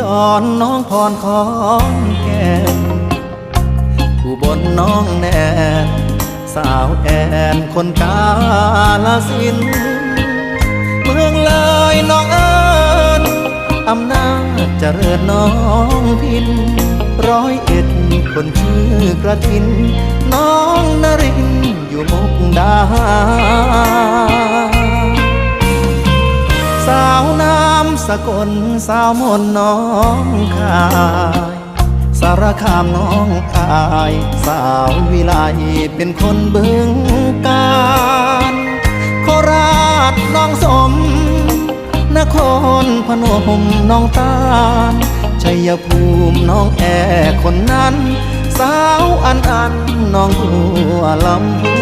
ดรน้องพรของแก่นอุบลน้องแนนสาวแอนคนกาลสิน เมืองเลยน้องเอิญอำนาจเจริญน้องพิน ร้อยเอ็ดคนชื่อกระทิน น้องนรินอยู่มุกดา สาวน้ำ สกลสาวมนน้องคายสารคามน้องอาย สาววิไลเป็นคนบึงการโคราชน้องสม นครพนมน้องตาลชัยภูมิน้องแอคนนั้น สาวอันอันน้องหัวลำพู